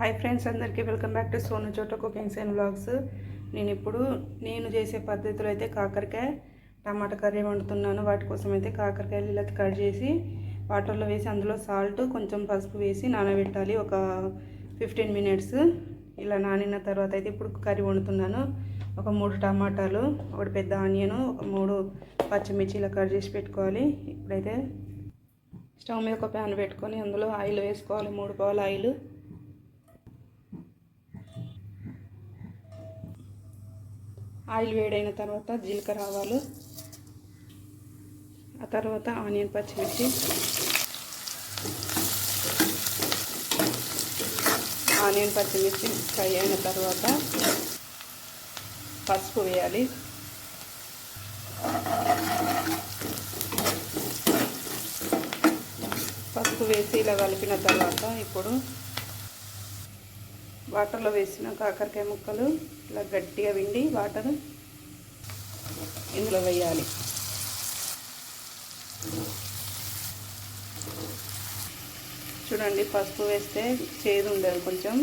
Hi friends అందరికీ welcome back to Sonu Chota cookings and blogs నేను ఇప్పుడు నేను చేసే పద్ధతిలో అయితే కాకరకాయ టమాటా కర్రీ వండుతున్నాను. వాటి కోసం అయితే కాకరకాయలు ఇలా కట్ చేసి వాటర్లో వేసి అందులో సాల్ట్ కొంచెం పసుపు వేసి నానబెట్టాలి. ఒక ఫిఫ్టీన్ మినిట్స్ ఇలా నానిన తర్వాత అయితే ఇప్పుడు కర్రీ వండుతున్నాను. ఒక మూడు టమాటాలు ఒకటి పెద్ద ఆనియను ఒక మూడు పచ్చిమిర్చి ఇలా కట్ చేసి పెట్టుకోవాలి. ఇప్పుడైతే స్టవ్ మీద ఒక ప్యాన్ పెట్టుకొని అందులో ఆయిల్ వేసుకోవాలి. మూడు పావులు ఆయిల్. ఆయిల్ వేడైన తర్వాత జీలకర్ర ఆవాలు ఆ తర్వాత ఆనియన్ పచ్చిమిర్చి ఆనియన్ పచ్చిమిర్చి ఫ్రై అయిన తర్వాత పసుపు వేయాలి. పసుపు వేసి ఇలా కలిపిన తర్వాత ఇప్పుడు వాటర్లో వేసిన కాకరకాయ ముక్కలు ఇలా గట్టిగా విండి వాటర్ ఇందులో వేయాలి. చూడండి పసుపు వేస్తే చేదు ఉండదు కొంచెం.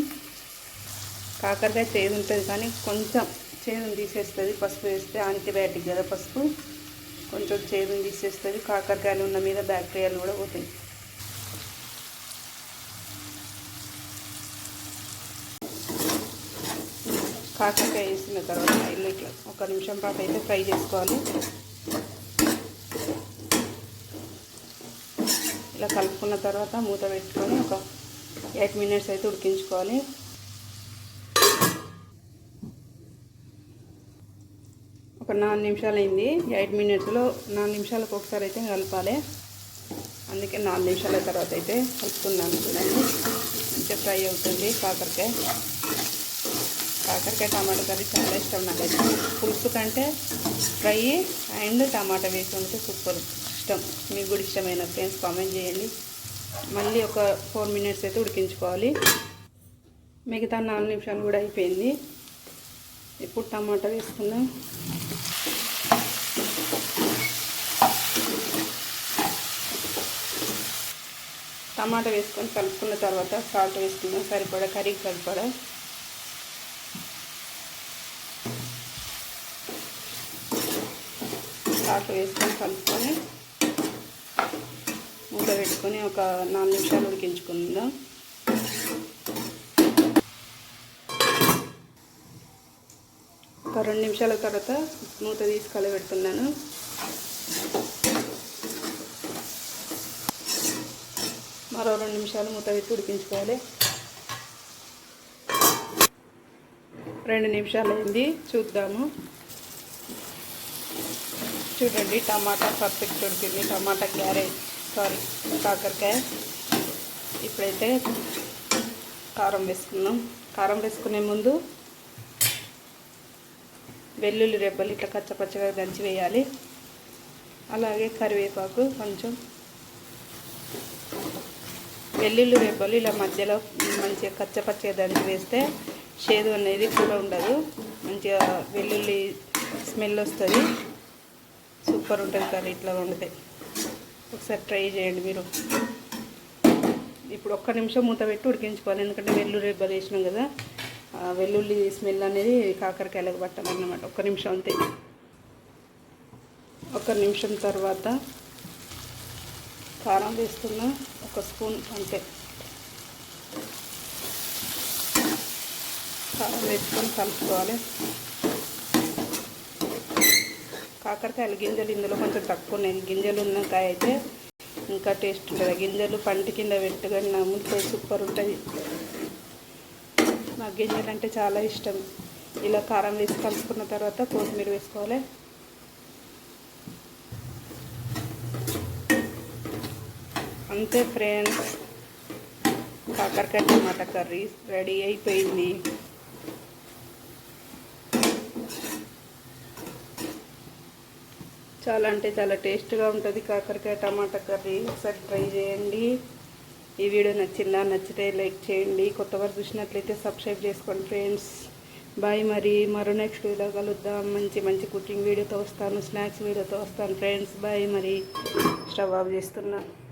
కాకరకాయ చేదు ఉంటుంది కానీ కొంచెం చేదుని తీసేస్తుంది. పసుపు వేస్తే యాంటీబయాటిక్ కదా పసుపు. కొంచెం చేదుని తీసేస్తుంది. కాకరకాయలు ఉన్న మీద బ్యాక్టీరియాలు కూడా పోతాయి. కాకరకాయ వేసిన తర్వాత ఇల్లు ఇట్లా ఒక నిమిషం పాటు అయితే ఫ్రై చేసుకోవాలి. ఇలా కలుపుకున్న తర్వాత మూత పెట్టుకొని ఒక ఎయిట్ మినిట్స్ అయితే ఉడికించుకోవాలి. ఒక నాలుగు నిమిషాలు అయింది. ఎయిట్ మినిట్స్లో నాలుగు నిమిషాలకు ఒకసారి అయితే కలపాలి. అందుకే నాలుగు నిమిషాల తర్వాత అయితే కలుపుకున్నాను చూడండి. మంచిగా ఫ్రై అవుతుంది కాకరకాయ. కాకరకాయ టమాటా కర్రీ చాలా ఇష్టం నాకైతే పులుసు కంటే ఫ్రై అండ్ టమాటా వేసి ఉంటే సూపర్. ఇష్టం. మీకు కూడా ఇష్టమైన ఫ్రెండ్స్ కామెంట్ చేయండి. మళ్ళీ ఒక ఫోర్ మినిట్స్ అయితే ఉడికించుకోవాలి. మిగతా నాలుగు నిమిషాలు కూడా అయిపోయింది. ఇప్పుడు టమాటా వేసుకుందాం. టమాటా వేసుకొని కలుపుకున్న తర్వాత సాల్ట్ వేసుకుందాం. సరిపడా కర్రీకి సరిపడా. సాల్ట్ వేసుకొని కలుపుకొని మూత పెట్టుకొని ఒక నాలుగు నిమిషాలు ఉడికించుకుందాం. ఒక రెండు నిమిషాల తర్వాత మూత తీసి కలబెడుతున్నాను. మరో రెండు నిమిషాలు మూత పెట్టి ఉడికించుకోవాలి. రెండు నిమిషాలు అయింది చూద్దాము. చూడండి టమాటా పర్ఫెక్ట్ ఉడికింది టమాటా క్యారెట్ సారీ కాకరకాయ. ఇప్పుడైతే కారం వేసుకున్నాం కారం వేసుకునే ముందు వెల్లుల్లి రెబ్బలు ఇట్లా కచ్చపచ్చగా దంచి వేయాలి. అలాగే కరివేపాకు కొంచెం. వెల్లుల్లి రెబ్బలు ఇలా మధ్యలో మంచిగా కచ్చపచ్చగా దంచి వేస్తే చేదు అనేది కూడా ఉండదు. మంచిగా వెల్లుల్లి స్మెల్ వస్తుంది. సూపర్ ఉంటుంది కర్రీ ఇట్లా వండితే. ఒకసారి ట్రై చేయండి మీరు. ఇప్పుడు ఒక్క నిమిషం మూత పెట్టి ఉడికించుకోవాలి ఎందుకంటే వెల్లుల్లి రెబ్బలు వేసినాం కదా. వెల్లుల్లి స్మెల్ అనేది కాకరకాయలకు పట్టాలన్నమాట ఒక్క నిమిషం అంతే. ఒక నిమిషం తర్వాత కారం వేస్తున్నా ఒక స్పూన్ అంతే. కారం వేసుకొని కలుపుకోవాలి. కాకరకాయలు గింజలు ఇందులో కొంచెం తక్కువ ఉన్నాయి. గింజలు ఉన్న కాయ అయితే ఇంకా టేస్ట్ ఉంటుంది. గింజలు పంట కింద పెట్టుకొని నమ్ముతాయి సూపర్ ఉంటుంది. నాకు గింజలు అంటే చాలా ఇష్టం. ఇలా కారం వేసి కలుపుకున్న తర్వాత కొత్తిమీర వేసుకోవాలి. అంతే ఫ్రెండ్స్. కాకరకాయ టమాటా కర్రీ రెడీ అయిపోయింది. చాలా అంటే చాలా టేస్ట్గా ఉంటుంది. కాకరకాయ టమాటా కర్రీ. ఒకసారి ట్రై చేయండి. ఈ వీడియో నచ్చిందా? నచ్చితే లైక్ చేయండి. కొత్త వారు చూసినట్లయితే సబ్స్క్రైబ్ చేసుకోండి ఫ్రెండ్స్. బాయ్ మరి. మరో నెక్స్ట్ వీడియో కలుద్దాం. మంచి మంచి కుకింగ్ వీడియోతో వస్తాను స్నాక్స్ వీడియోతో వస్తాను ఫ్రెండ్స్. బాయ్ మరి. స్టవ్ ఆఫ్ చేస్తున్నాను